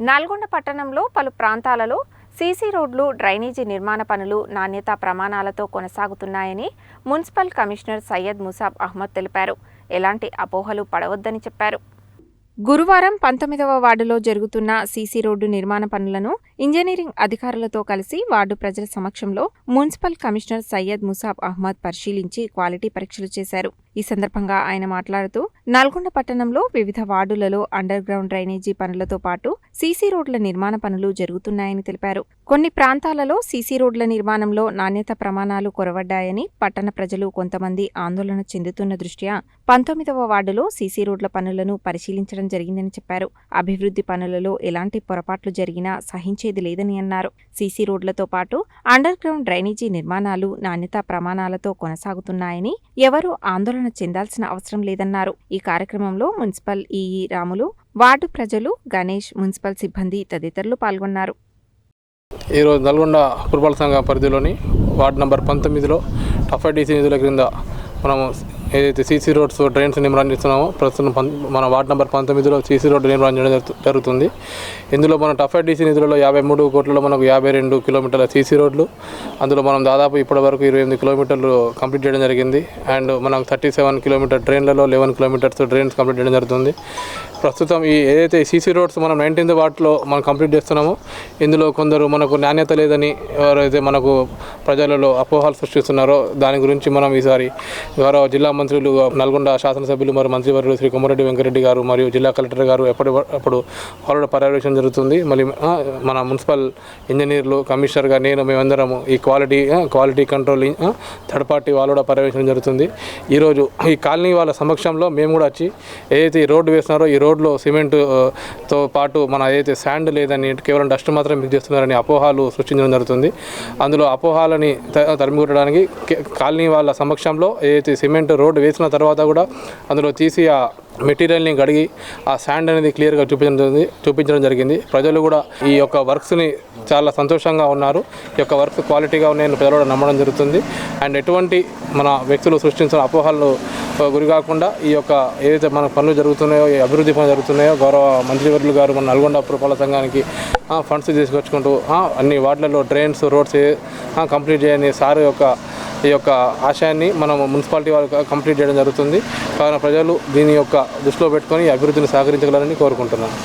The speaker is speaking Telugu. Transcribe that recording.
నల్గొండ పట్టణంలో పలు ప్రాంతాలలో సీసీ రోడ్లు డ్రైనేజీ నిర్మాణ పనులు నాణ్యతా ప్రమాణాలతో కొనసాగుతున్నాయని మున్సిపల్ కమిషనర్ సయ్యద్ ముసాబ్ అహ్మద్ తెలిపారు. ఎలాంటి అపోహలు పడవద్దని చెప్పారు. గురువారం పంతొమ్మిదవ వార్డులో జరుగుతున్న సీసీ రోడ్డు నిర్మాణ పనులను ఇంజనీరింగ్ అధికారులతో కలిసి వార్డు ప్రజల సమక్షంలో మున్సిపల్ కమిషనర్ సయ్యద్ ముసాబ్ అహ్మద్ పరిశీలించి క్వాలిటీ పరీక్షలు చేశారు. ఈ సందర్భంగా ఆయన మాట్లాడుతూ నల్గొండ పట్టణంలో వివిధ వార్డులలో అండర్ గ్రౌండ్ డ్రైనేజీ పనులతో పాటు సీసీ రోడ్ల నిర్మాణ పనులు జరుగుతున్నాయని తెలిపారు. కొన్ని ప్రాంతాలలో సీసీ రోడ్ల నిర్మాణంలో నాణ్యత ప్రమాణాలు కొరవడ్డాయని పట్టణ ప్రజలు కొంతమంది ఆందోళన చెందుతున్న దృష్ట్యా పంతొమ్మిదవ వార్డులో సీసీ రోడ్ల పనులను పరిశీలించడం జరిగిందని చెప్పారు. అభివృద్ధి పనులలో ఎలాంటి పొరపాట్లు జరిగినా సహించేది లేదని అన్నారు. సీసీ రోడ్లతో పాటు అండర్ గ్రౌండ్ డ్రైనేజీ నిర్మాణాలు నాణ్యతా ప్రమాణాలతో కొనసాగుతున్నాయని ఎవరూ ఆందోళన చెందాల్సిన అవసరం లేదన్నారు. ఈ కార్యక్రమంలో మున్సిపల్ ఈఈ రాములు వార్డు ప్రజలు గణేష్ మున్సిపల్ సిబ్బంది తదితరులు పాల్గొన్నారు. ఈరోజు నల్గొండ పురపాలక సంఘ పరిధిలోని వార్డు నంబర్ పంతొమ్మిదిలో టఫ్ఐడిసి నిధుల క్రింద మనము ఏదైతే సీసీ రోడ్స్ డ్రైన్స్ నిర్మాణం చేస్తున్నామో ప్రస్తుతం పం- మన వార్డు నెంబర్ పంతొమ్మిదిలో సీసీ రోడ్డు నిర్మాణం చేయడం జరుగుతుంది. ఇందులో మన టఫ్ఐడిసి నిధులలో యాభై మూడు కోట్లలో మనకు యాభై రెండు కిలోమీటర్ల సీసీ రోడ్లు. అందులో మనం దాదాపు ఇప్పటి వరకు ఇరవై ఎనిమిది కిలోమీటర్లు కంప్లీట్ చేయడం జరిగింది. అండ్ మనం థర్టీ సెవెన్ కిలోమీటర్ ట్రైన్లలో లెవెన్ కిలోమీటర్స్ ట్రైన్స్ కంప్లీట్ చేయడం జరుగుతుంది. ప్రస్తుతం ఈ ఏదైతే సీసీ రోడ్స్ మనం నైన్టీన్త్ వార్డులో మనం కంప్లీట్ చేస్తున్నామో ఇందులో కొందరు మనకు నాణ్యత లేదని ఎవరైతే మనకు ప్రజలలో అపోహలు సృష్టిస్తున్నారో దాని గురించి మనం ఈసారి గౌరవ జిల్లా మంత్రులు నల్గొండ శాసనసభ్యులు మరియు మంత్రివర్యులు శ్రీ కొమ్మరెడ్డి వెంకరెడ్డి గారు మరియు జిల్లా కలెక్టర్ గారు ఎప్పటి అప్పుడు వాళ్ళ పర్యవేక్షణ జరుగుతుంది. మళ్ళీ మన మున్సిపల్ ఇంజనీర్లు కమిషనర్గా నేను మేమందరము ఈ quality quality control third party వాళ్ళు కూడా పర్యవేక్షణ జరుగుతుంది. ఈరోజు ఈ కాలనీ వాళ్ళ సమక్షంలో మేము కూడా వచ్చి ఏదైతే ఈ రోడ్డు వేస్తున్నారో ఈ రోడ్లో సిమెంట్తో పాటు మన ఏదైతే శాండ్ లేదని కేవలం డస్ట్ మాత్రం మిక్స్ చేస్తున్నారని అపోహాలు సృష్టించడం జరుగుతుంది. అందులో అపోహాలని త- తరిమికొట్టడానికి కాలనీ వాళ్ళ సమక్షంలో ఏదైతే సిమెంట్ రోడ్డు వేసిన తర్వాత కూడా అందులో తీసి ఆ మెటీరియల్ని కడిగి ఆ శాండ్ అనేది క్లియర్గా చూపించడం జరిగింది చూపించడం జరిగింది. ప్రజలు కూడా ఈ యొక్క వర్క్స్ని చాలా సంతోషంగా ఉన్నారు. ఈ యొక్క వర్క్ క్వాలిటీగా ఉన్నాయని ప్రజలు కూడా నమ్మడం జరుగుతుంది. అండ్ ఎటువంటి మన వ్యక్తులు సృష్టించిన అపోహలను గురి కాకుండా ఈ యొక్క ఏదైతే మన పనులు జరుగుతున్నాయో ఈ అభివృద్ధి పనులు జరుగుతున్నాయో గౌరవ మంత్రివర్యులు గారు మన నల్గొండ పురపాలక సంఘానికి ఫండ్స్ తీసుకొచ్చుకుంటూ అన్ని వార్డులలో డ్రైన్స్ రోడ్స్ కంప్లీట్ చేయని సార్ యొక్క ఈ యొక్క ఆశయాన్ని మనం మున్సిపాలిటీ వారు కంప్లీట్ చేయడం జరుగుతుంది. కావున ప్రజలు దీని యొక్క దృష్టిలో పెట్టుకొని అభివృద్ధిని సహకరించగలరని కోరుకుంటున్నాను